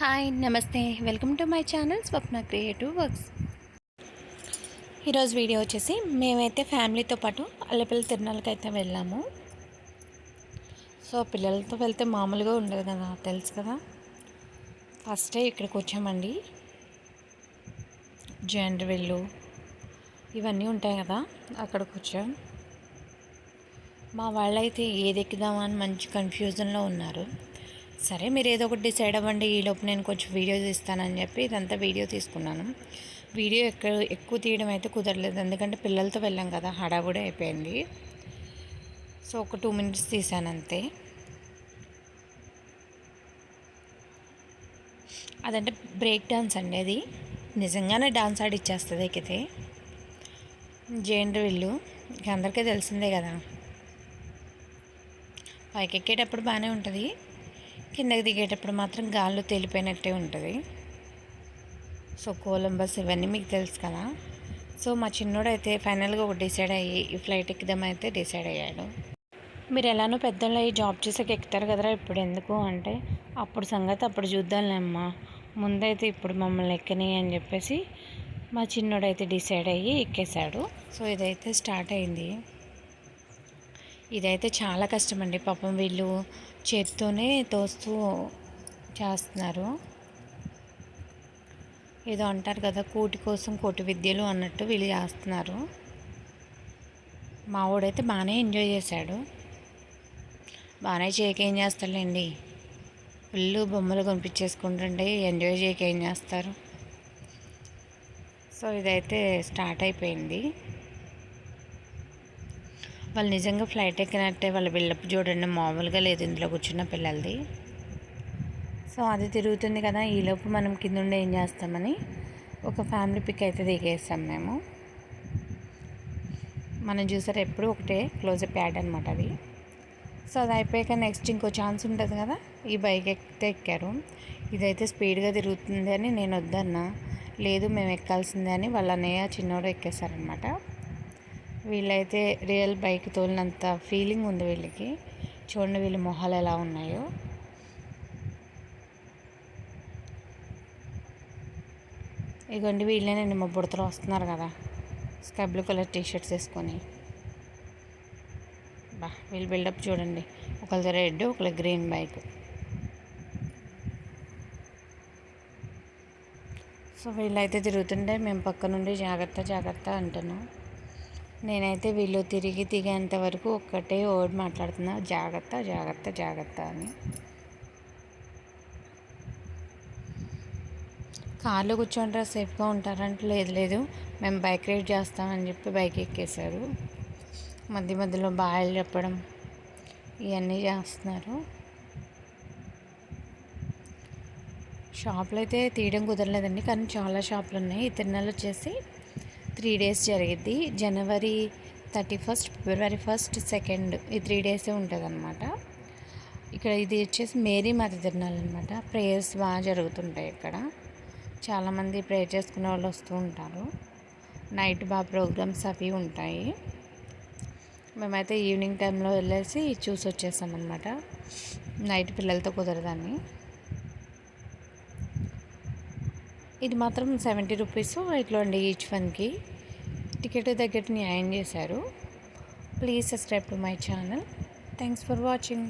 Hi నమస్తే. Welcome to my channel Swapna creative works. ఈరోజు video వచ్చేసి మేమైతే ఫ్యామిలీతో పాటు అల్లపిల్ల తిరునాళ్ళకి అయితే వెళ్ళాము. సో పిల్లలతో వెళ్తే మామూలుగా ఉండదు కదా తెలుసు కదా. ఫస్టే ఇక్కడికి వచ్చామండి. జెండర్విల్లు ఇవన్నీ ఉంటాయి కదా అక్కడికి వచ్చాం. మా వాళ్ళైతే ఏది ఎక్కుదామని మంచి కన్ఫ్యూజన్లో ఉన్నారు. సరే మీరు ఏదో ఒకటి డిసైడ్ అవ్వండి ఈలోపు నేను కొంచెం వీడియో తీస్తానని చెప్పి ఇదంతా వీడియో తీసుకున్నాను. వీడియో ఎక్కడ ఎక్కువ తీయడం అయితే కుదరలేదు. ఎందుకంటే పిల్లలతో వెళ్ళాం కదా హడావుడి అయిపోయింది. సో ఒక టూ మినిట్స్ తీసాను అంతే. అదంటే బ్రేక్ డాన్స్ అండి అది. నిజంగానే డాన్స్ ఆడిచ్చేస్తుంది ఎక్కితే. జేండ్రు విల్లు ఇక అందరికీ తెలిసిందే కదా. పైకి ఎక్కేటప్పుడు బాగానే ఉంటుంది. కిందకి దిగేటప్పుడు మాత్రం గాల్లో తేలిపోయినట్టే ఉంటుంది. సో కొలంబస్ ఇవన్నీ మీకు తెలుసు కదా. సో మా చిన్నోడు అయితే ఫైనల్గా ఒక డిసైడ్ అయ్యి ఈ ఫ్లైట్ ఎక్కుదామైతే డిసైడ్ అయ్యాడు. మీరు ఎలానో పెద్దలు అయ్యి జాబ్ చేసాక ఎక్కుతారు కదరా ఇప్పుడు ఎందుకు అంటే అప్పుడు సంగతి అప్పుడు చూద్దాంలేమ్మా ముందైతే ఇప్పుడు మమ్మల్ని ఎక్కని అని చెప్పేసి మా చిన్నోడు అయితే డిసైడ్ అయ్యి ఎక్కేశాడు. సో ఇదైతే స్టార్ట్ అయింది. ఇదైతే చాలా కష్టమండి. పాపం వీళ్ళు చేత్తోనే తోస్తూ చేస్తున్నారు. ఏదో అంటారు కదా కోటి కోసం కోటి విద్యలు అన్నట్టు వీళ్ళు చేస్తున్నారు. మా వాడైతే బాగానే ఎంజాయ్ చేశాడు. బాగానే చేయక ఏం చేస్తాడులేండి. ఫుల్ బొమ్మలు కొనిపించేసుకుంటుంటే ఎంజాయ్ చేయక ఏం చేస్తారు. సో ఇదైతే స్టార్ట్ అయిపోయింది. వాళ్ళు నిజంగా ఫ్లైట్ ఎక్కినట్టే వాళ్ళ బిల్డప్ చూడండి. మామూలుగా లేదు ఇందులో కూర్చున్న పిల్లలది. సో అది తిరుగుతుంది కదా ఈలోపు మనం కింద ఉండి ఏం చేస్తామని ఒక ఫ్యామిలీ పిక్ అయితే దిగేస్తాం మేము. మనం చూసారు ఎప్పుడు ఒకటే క్లోజప్ యాడ్ అనమాట అది. సో అది అయిపోయాక నెక్స్ట్ ఇంకో ఛాన్స్ ఉంటుంది కదా ఈ బైక్ ఎక్కితే ఎక్కారు. ఇదైతే స్పీడ్గా తిరుగుతుంది అని నేను వద్దన్నా. లేదు మేము ఎక్కాల్సిందే అని వాళ్ళ అన్నయ్య చిన్నోడు ఎక్కేశారనమాట వీళ్ళైతే రియల్ బైక్ తోలినంత ఫీలింగ్ ఉంది వీళ్ళకి. చూడండి వీళ్ళ మొహాలు ఎలా ఉన్నాయో. ఇగోండి వీళ్ళేనండి మా బుడతలో వస్తున్నారు కదా. Sky blue colour T shirts వేసుకొని. బా వీళ్ళు బిల్డప్ చూడండి. ఒకళ్ళది రెడ్ ఒకళ్ళ గ్రీన్ బైక్. సో వీళ్ళైతే తిరుగుతుంటే మేము పక్క నుండి జాగ్రత్త జాగ్రత్త అంటున్నాం. నేనైతే వీళ్ళు తిరిగి దిగేంత వరకు ఒక్కటే ఓడి మాట్లాడుతున్నా. జాగ్రత్త జాగ్రత్త జాగ్రత్త అని. కార్లో కూర్చోంటారా సేఫ్గా ఉంటారంటే లేదు లేదు. మేము బైక్ రైడ్ చేస్తామని చెప్పి బైక్ ఎక్కేశారు. మధ్య మధ్యలో బాయలు చెప్పడం ఇవన్నీ చేస్తున్నారు. షాపులు అయితే తీయడం కుదరలేదండి కానీ చాలా షాపులు ఉన్నాయి ఈ తిరునాళ్ళు వచ్చేసి త్రీ డేస్ జరిగిద్ది. January thirty first February first second ఈ త్రీ డేసే ఉంటుంది అనమాట ఇక్కడ ఇది వచ్చేసి మేరీ మాత తిరణాలు అనమాట ప్రేయర్స్ బాగా జరుగుతుంటాయి ఇక్కడ. చాలామంది ప్రేయర్ చేసుకునే వాళ్ళు వస్తూ ఉంటారు. నైట్ బాగా ప్రోగ్రామ్స్ అవి ఉంటాయి. మేమైతే ఈవినింగ్ టైంలో వెళ్ళేసి చూసి వచ్చేసాం అనమాట నైట్ పిల్లలతో కుదరదని. ఇది మాత్రం సెవెంటీ రూపీస్ ఇట్లా అండి ఈచ్ వన్కి టికెట్ దగ్గర న్యాయం చేశారు. Please subscribe to my channel thanks for watching